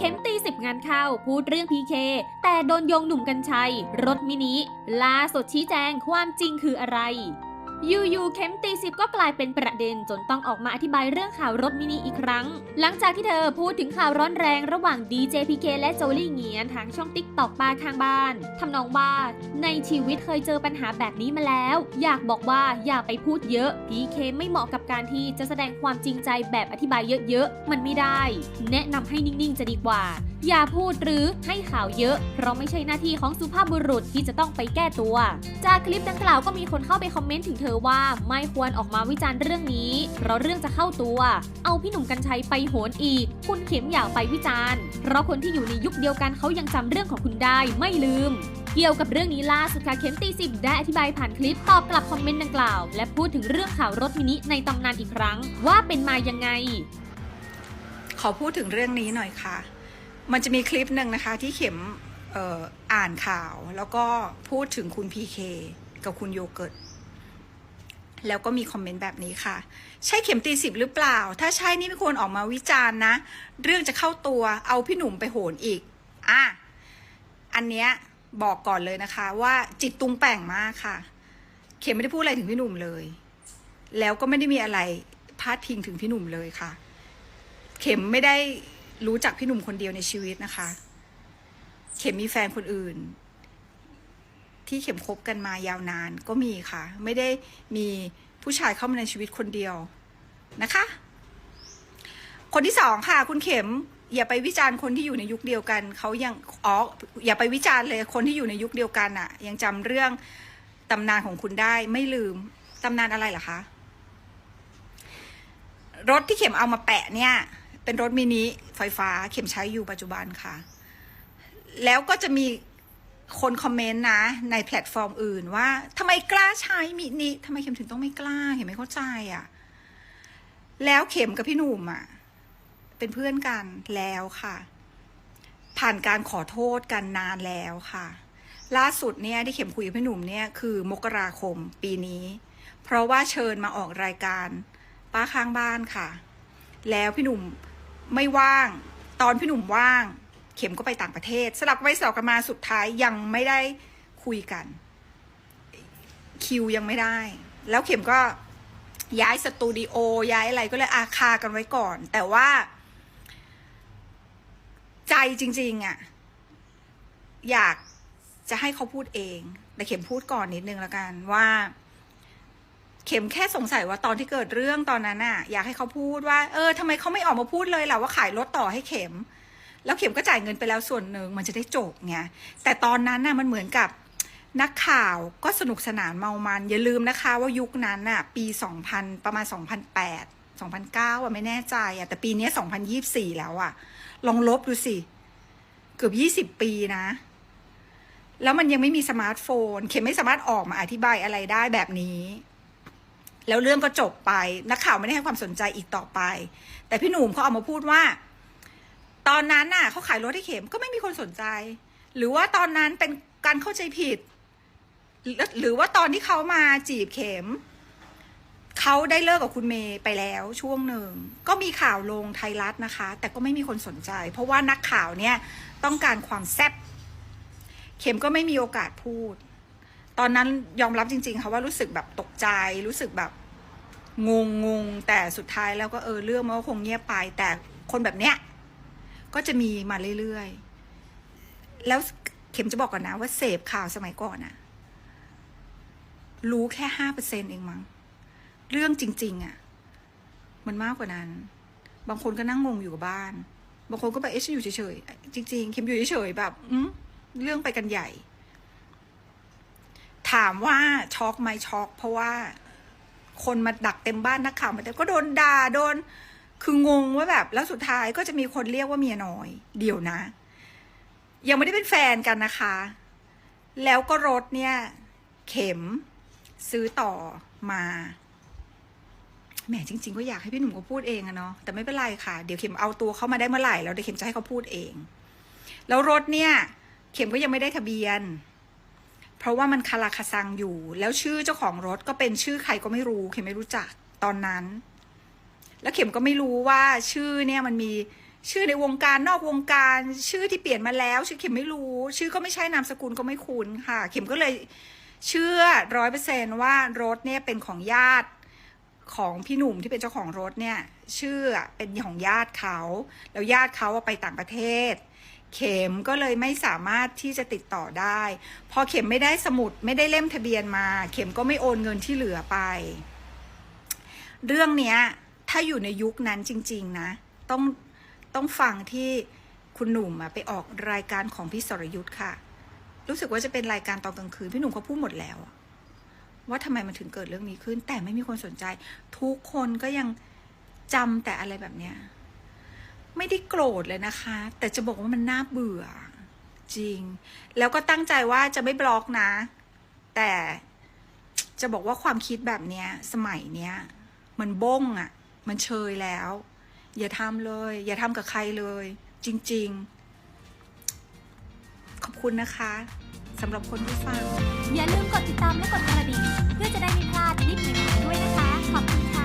เข็มตีสิบงานเข้า พูดเรื่องพีเคแต่โดนโยงหนุ่มกัญชัย รถมินิล่าสดชี้แจงความจริงคืออะไร ยู่ๆเข็มตีสิบก็กลายเป็นประเด็นจนต้องออกมาอธิบายเรื่องข่าวรถมินิอีกครั้ง หลังจากที่เธอพูดถึงข่าวร้อนแรงระหว่างดีเจพีเคและโจลี่เงียนทางช่องติ๊กตอกปาข้างบ้านทำนองว่าในชีวิตเคยเจอปัญหาแบบนี้มาแล้ว อยากบอกว่าอย่าไปพูดเยอะพีเคไม่เหมาะกับการที่จะแสดงความจริงใจแบบอธิบายเยอะๆ มันไม่ได้ แนะนำให้นิ่งๆจะดีกว่า อย่าพูดหรือให้ข่าวเยอะ เพราะไม่ใช่หน้าที่ของสุภาพบุรุษที่จะต้องไปแก้ตัว จากคลิปดังกล่าวก็มีคนเข้าไปคอมเมนต์ถึงเธอว่าไม่ควรออกมาวิจารณ์เรื่องนี้ เพราะเรื่องจะเข้าตัว เอาพี่หนุ่มกัญชัยไปโหนอีก คุณเข็มอยากไปวิจารณ์ เพราะคนที่อยู่ในยุคเดียวกันเขายังจำเรื่องของคุณได้ไม่ลืมเกี่ยวกับเรื่องนี้ล่าสุดค่ะเข็มตีสิบได้อธิบายผ่านคลิปตอบกลับคอมเมนต์ดังกล่าว และพูดถึงเรื่องข่าวรถมินิในตำนานอีกครั้ง ว่าเป็นมายังไง ขอพูดถึงเรื่องนี้หน่อยค่ะ มันจะมีคลิปหนึ่งนะคะที่เข็มอออ่านข่าว แล้วก็พูดถึงคุณพีเคกับคุณโยเกิร์ต แล้วก็มีคอมเมนต์แบบนี้ค่ะ ใช่เข็มตีสิบหรือเปล่า ถ้าใช่นี่ไม่ควรออกมาวิจารณ์นะ เรื่องจะเข้าตัวเอาพี่หนุ่มไปโหนอีก อะ อันเนี้ยบอกก่อนเลยนะคะว่าจิตตุงแป่งมากค่ะ เข็มไม่ได้พูดอะไรถึงพี่หนุ่มเลย แล้วก็ไม่ได้มีอะไรพาดพิงถึงพี่หนุ่มเลยค่ะ เข็มไม่ได้รู้จักพี่หนุ่มคนเดียวในชีวิตนะคะ เข็มมีแฟนคนอื่น ที่เข็มคบกันมายาวนานก็มีค่ะ ไม่ได้มีผู้ชายเข้ามาในชีวิตคนเดียวนะคะ คนที่สองค่ะ คุณเข็มอย่าไปวิจารณ์คนที่อยู่ในยุคเดียวกันเขายังอ๋ออย่าไปวิจารณ์เลยคนที่อยู่ในยุคเดียวกันอะยังจำเรื่องตำนานของคุณได้ไม่ลืมตำนานอะไรเหรอคะรถที่เข็มเอามาแปะเนี่ย เป็นรถมินิไฟฟ้าเข็มใช้อยู่ปัจจุบันค่ะ แล้วก็จะมี คนคอมเมนต์นะ ในแพลตฟอร์มอื่นว่าทำไมกล้าใช้มินิทำไมเข็มถึงต้องไม่กล้าเข็มไม่เข้าใจอะ่ะ แล้วเข็มกับพี่หนุ่มอะ่ะ เป็นเพื่อนกันแล้วค่ะ ผ่านการขอโทษกันนานแล้วค่ะ ล่าสุดเนี่ยที่เข็มคุยกับพี่หนุ่มเนี่ยคือ มกราคมปีนี้ เพราะว่าเชิญมาออกรายการป้าข้างบ้านค่ะ แล้วพี่หนุ่มไม่ว่าง ตอนพี่หนุ่มว่าง เข็มก็ไปต่างประเทศ สลับไว้สลับกันมาสุดท้ายยังไม่ได้คุยกัน คิวยังไม่ได้ แล้วเข็มก็ย้ายสตูดิโอย้ายอะไรก็เลยอาคากันไว้ก่อน แต่ว่า ใจจริง ๆอะ่ะ อยากจะให้เขาพูดเอง แต่เข็มพูดก่อนนิดนึงแล้วกันว่า เข็มแค่สงสัยว่าตอนที่เกิดเรื่องตอนนั้นน่ะ อยากให้เขาพูดว่า เออทำไมเขาไม่ออกมาพูดเลยล่ะว่าขายรถต่อให้เข็ม แล้วเข็มก็จ่ายเงินไปแล้วส่วนหนึ่งมันจะได้จบไงแต่ตอนนั้นน่ะมันเหมือนกับนักข่าวก็สนุกสนานเมามัน อย่าลืมนะคะว่ายุคนั้นน่ะปี 2000 ประมาณ 2008 2009อะไม่แน่ใจอะแต่ปีนี้2024 แล้วอะ ลองลบดูสิ เกือบ 20 ปีนะ แล้วมันยังไม่มีสมาร์ทโฟน เข็มไม่สามารถออกมาอธิบายอะไรได้แบบนี้ แล้วเรื่องก็จบไป นักข่าวไม่ได้ให้ความสนใจอีกต่อไป แต่พี่หนุ่มเขาเอามาพูดว่า อนนั้นน่ะเขาขายรถให้เข็มก็ไม่มีคนสนใจ หรือว่าตอนนั้นเป็นการเข้าใจผิดหรือหรือว่าตอนที่เขามาจีบเข็มเขาได้เลิกกับคุณเมย์ไปแล้วช่วงหนึ่ง ก็มีข่าวลงไทยรัฐนะคะ แต่ก็ไม่มีคนสนใจ เพราะว่านักข่าวเนี่ยต้องการความแซ่บเข็มก็ไม่มีโอกาสพูด ตอนนั้นยอมรับจริง ๆค่ะว่ารู้สึกแบบตกใจรู้สึกแบบงงงงแต่สุดท้ายแล้วก็เออเรื่องมันก็คงเงียบไป แต่คนแบบเนี้ย ก็จะมีมาเรื่อยๆ แล้วเข็มจะบอกก่อนนะว่าเสพข่าวสมัยก่อนอะรู้แค่ห้าเปอร์เซ็นเองมั้ง เรื่องจริง ๆอะมันมากกว่านั้น บางคนก็นั่งงงอยู่กับบ้าน บางคนก็แบบเอ๊ะฉันอยู่เฉยๆ จริง ๆ เข็มอยู่เฉยๆ แบบอืมเรื่องไปกันใหญ่ ถามว่าช็อกไหมช็อก เพราะว่าคนมาดักเต็มบ้านนักข่าวมาเต็มก็โดนด่าโดน คืองงว่าแบบแล้วสุดท้ายก็จะมีคนเรียกว่าเมียน้อย เดี๋ยวนะ ยังไม่ได้เป็นแฟนกันนะคะ แล้วก็รถเนี่ย เข็มซื้อต่อมาแหมจริง ๆ ก็อยากให้พี่หนุ่มเขาพูดเองอะเนาะแต่ไม่เป็นไรค่ะ เดี๋ยวเข็มเอาตัวเขามาได้เมื่อไหร่แล้วเดี๋ยวเข็มจะให้เขาพูดเอง แล้วรถเนี่ย เข็มก็ยังไม่ได้ทะเบียน เพราะว่ามันคาราคาซังอยู่ แล้วชื่อเจ้าของรถก็เป็นชื่อใครก็ไม่รู้ เข็มไม่รู้จักตอนนั้น แล้วเข็มก็ไม่รู้ว่าชื่อเนี่ยมันมีชื่อในวงการนอกวงการ ชื่อที่เปลี่ยนมาแล้ว ชื่อเข็มไม่รู้ ชื่อก็ไม่ใช่นามสกุลก็ไม่คุ้นค่ะ เข็มก็เลยเชื่อร้อยเปอร์เซนว่ารถเนี่ยเป็นของญาติของพี่หนุ่มที่เป็นเจ้าของรถเนี่ยชื่อเป็นของญาติเขาแล้วญาติเขาไปต่างประเทศ เข็มก็เลยไม่สามารถที่จะติดต่อได้ พอเข็มไม่ได้สมุดไม่ได้เล่มทะเบียนมา เข็มก็ไม่โอนเงินที่เหลือไป เรื่องเนี้ย ถ้าอยู่ในยุคนั้นจริง ๆ นะ ต้องต้องฟังที่คุณหนุ่มอะไปออกรายการของพี่สรยุทธ์ค่ะ รู้สึกว่าจะเป็นรายการตอนกลางคืนพี่หนุ่มเขาพูดหมดแล้ว ว่าทำไมมันถึงเกิดเรื่องนี้ขึ้น แต่ไม่มีคนสนใจ ทุกคนก็ยังจำแต่อะไรแบบเนี้ยไม่ได้โกรธเลยนะคะ แต่จะบอกว่ามันน่าเบื่อ จริง แล้วก็ตั้งใจว่าจะไม่บล็อกนะ แต่จะบอกว่าความคิดแบบเนี้ย สมัยเนี้ยมันบ้งอะ่ะ มันเชยแล้ว อย่าทำเลย อย่าทำกับใครเลย จริง ๆ ขอบคุณนะคะสำหรับคนที่ฟัง อย่าลืมกดติดตามและกดกระดิ่งเพื่อจะได้ไม่พลาดคลิปใหม่ๆ